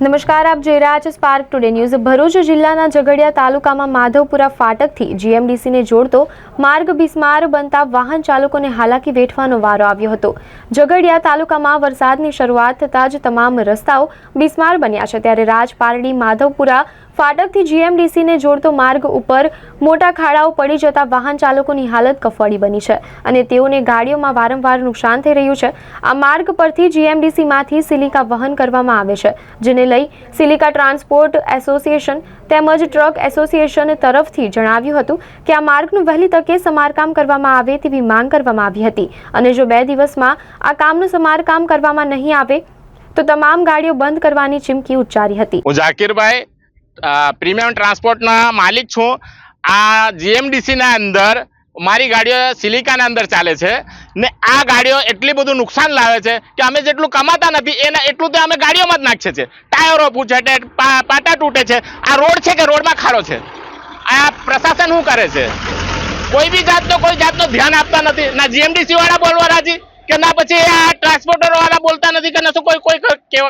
નમસ્કાર, આપ જોઈ રહ્યા છો સ્પાર્ક ટુડે ન્યૂઝ ભરૂચ જિલ્લાના ઝઘડિયા તાલુકામાં માધવપુરા ફાટકથી જીએમડીસીને જોડતો માર્ગ બિસ્માર બનતા વાહન ચાલકોને હાલાકી વેઠવાનો વારો આવ્યો હતો. ઝઘડિયા તાલુકામાં વરસાદની શરૂઆત થતાં જ તમામ રસ્તાઓ બિસ્માર બન્યા છે. ત્યારે રાજપારડી, માધવપુરા ફાટકથી જીએમડીસીને જોડતો માર્ગ ઉપર મોટા ખાડાઓ પડી જતા વાહન ચાલકોની હાલત કફવાડી બની છે અને તેઓને ગાડીઓમાં વારંવાર નુકસાન થઈ રહ્યું છે. આ માર્ગ પરથી જીએમડીસીમાંથી સિલિકા વહન કરવામાં આવે છે, જેને લઈ સિલિકા ટ્રાન્સપોર્ટ એસોસિએશન તેમજ ટ્રક એસોસિએશન તરફથી જણાવ્યું હતું કે આ માર્ગનું વહેલી તકે સમારકામ કરવામાં આવે તેવી માંગ કરવામાં આવી હતી અને જો બે દિવસમાં આ કામનું સમારકામ કરવામાં નહીં આવે, તો તમામ ગાડીઓ બંધ કરવાની ચીમકી ઉચ્ચારી હતી. ઝાકીરભાઈ પ્રીમિયમ ટ્રાન્સપોર્ટના માલિક છું. આ જીએમડીસીના અંદર, મારી ગાડીઓ સિલિકાના અંદર ચાલે છે ને આ ગાડીઓ એટલી બધું નુકસાન લાવે છે કે અમે જેટલું કમાતા નથી, એના એટલું તો અમે ગાડીઓમાં જ નાખીએ છીએ. ટાયરો પૂછે પાટા તૂટે છે. આ રોડ છે કે રોડમાં ખાડો છે? આ પ્રશાસન શું કરે છે? કોઈ બી જાતનો, કોઈ જાતનો ધ્યાન આપતા નથી. ના જીએમડીસી વાળા બોલવા રાજી કે ના પછી આ ટ્રાન્સપોર્ટર વાળા બોલતા નથી કે ના શું કોઈ કોઈ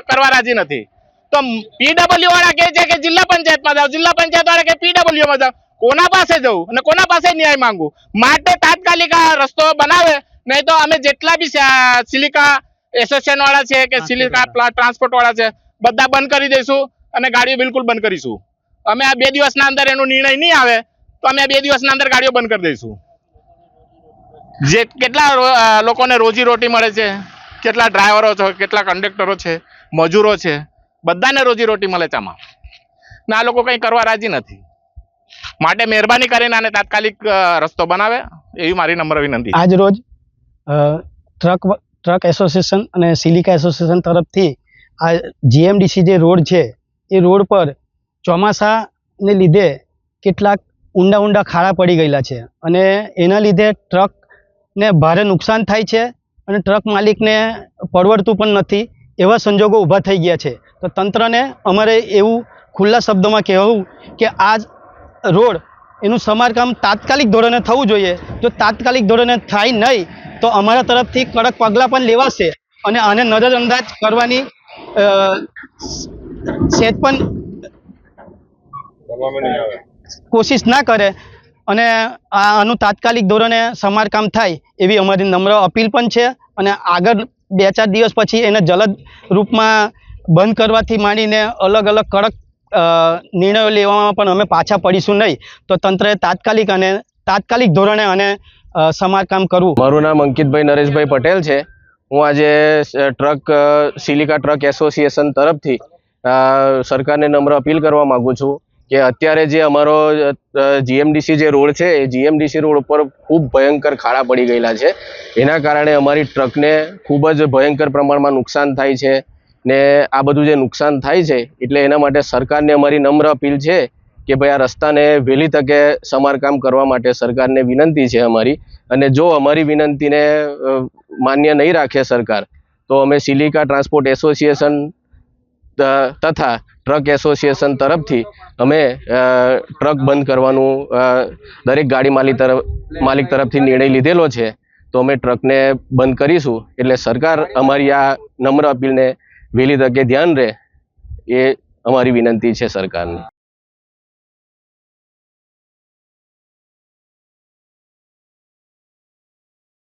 કરવા રાજી નથી? તો પીડબ્લ્યુ વાળા કહે છે કે જિલ્લા પંચાયતમાં જાઓ. જિલ્લા પંચાયત વાળા કે પીડબ્લ્યુ માં જાઓ. કોના પાસે જવું? અને કોના પાસે ન્યાય માંગવું? માટે તાત્કાલિક આ રસ્તો બનાવે. નહીં તો અમે જેટલા બી સિલિકા એસોસિએશન વાળા છે કે સિલિકા ટ્રાન્સપોર્ટ વાળા છે બધા બંધ કરી દઈશું અને ગાડીઓ બિલકુલ બંધ કરીશું. અમે આ બે દિવસના અંદર એનો નિર્ણય નહીં આવે તો અમે બે દિવસના અંદર ગાડીઓ બંધ કરી દઈશું. જે કેટલા લોકોને રોજી રોટી મળે છે કેટલા ડ્રાઈવરો છે કેટલા કંડક્ટરો છે મજૂરો છે બધાને રોજી રોટી મળે છે ને આ લોકો કંઈ કરવા રાજી નથી. માટે મહેરબાની કરીને આને તાત્કાલિક રસ્તો બનાવે, એવી મારી નમ્ર વિનંતી. આજ રોજ ટ્રક ટ્રક એસોસિએશન અને સિલિકા એસોસિએશન તરફથી આ જીએમડીસી જે રોડ છે, એ રોડ પર ચોમાસાને લીધે કેટલાક ઊંડા ઊંડા ખાડા પડી ગયેલા છે. અને એના લીધે ટ્રકને ભારે નુકસાન થાય છે અને ટ્રક માલિકને પરવડતું પણ નથી, એવા સંજોગો ઊભા થઈ ગયા છે. તો તંત્રને અમારે એવું ખુલ્લા શબ્દોમાં કહેવું કે આ રોડ એનું સમારકામ તાત્કાલિક ધોરણે થવું જોઈએ. જો તાત્કાલિક ધોરણે થાય નહીં તો અમારા તરફથી કડક પગલાં પણ લેવાશે અને આને નજરઅંદાજ કરવાની સેજ પણ કોશિશ ના કરે અને આનું તાત્કાલિક ધોરણે સમારકામ થાય એવી અમારી નમ્ર અપીલ પણ છે અને આગળ બે ચાર દિવસ પછી એને જલદ રૂપમાં બંધ કરવાથી માંડીને અલગ અલગ કડક નિર્ણયો લેવામાં પણ અમે પાછા પડીશું નહીં. તો તંત્રએ તાત્કાલિક અને તાત્કાલિક ધોરણે અને સમારકામ કરવું. મારું નામ અંકિતભાઈ નરેશભાઈ પટેલ છે. હું આજે ટ્રક સિલિકા ટ્રક એસોસિએશન તરફથી સરકારને નમ્ર અપીલ કરવા માગું છું કે અત્યારે જે અમારો જીએમડીસી જે રોડ છે, એ જીએમડીસી રોડ ઉપર ખૂબ ભયંકર ખાડા પડી ગયેલા છે. એના કારણે અમારી ટ્રકને ખૂબ જ ભયંકર પ્રમાણમાં નુકસાન થાય છે. ને આ બધું જે નુકસાન થાય છે, એટલે એના માટે સરકારને અમારી નમ્ર અપીલ છે કે ભાઈ આ રસ્તાને વહેલી તકે સમારકામ કરવા માટે સરકારને વિનંતી છે અમારી. અને જો અમારી વિનંતીને માન્ય નહીં રાખે સરકાર, તો અમે સિલિકા ટ્રાન્સપોર્ટ એસોસિએશન તથા ટ્રક એસોસિએશન તરફથી અમે ટ્રક બંધ કરવાનું દરેક ગાડી માલિક તરફ, માલિક તરફથી નિર્ણય લીધેલો છે, તો અમે ટ્રકને બંધ કરીશું. એટલે સરકાર અમારી આ નમ્ર અપીલને વહેલી તકે ધ્યાન રહે એ અમારી વિનંતી છે સરકારને.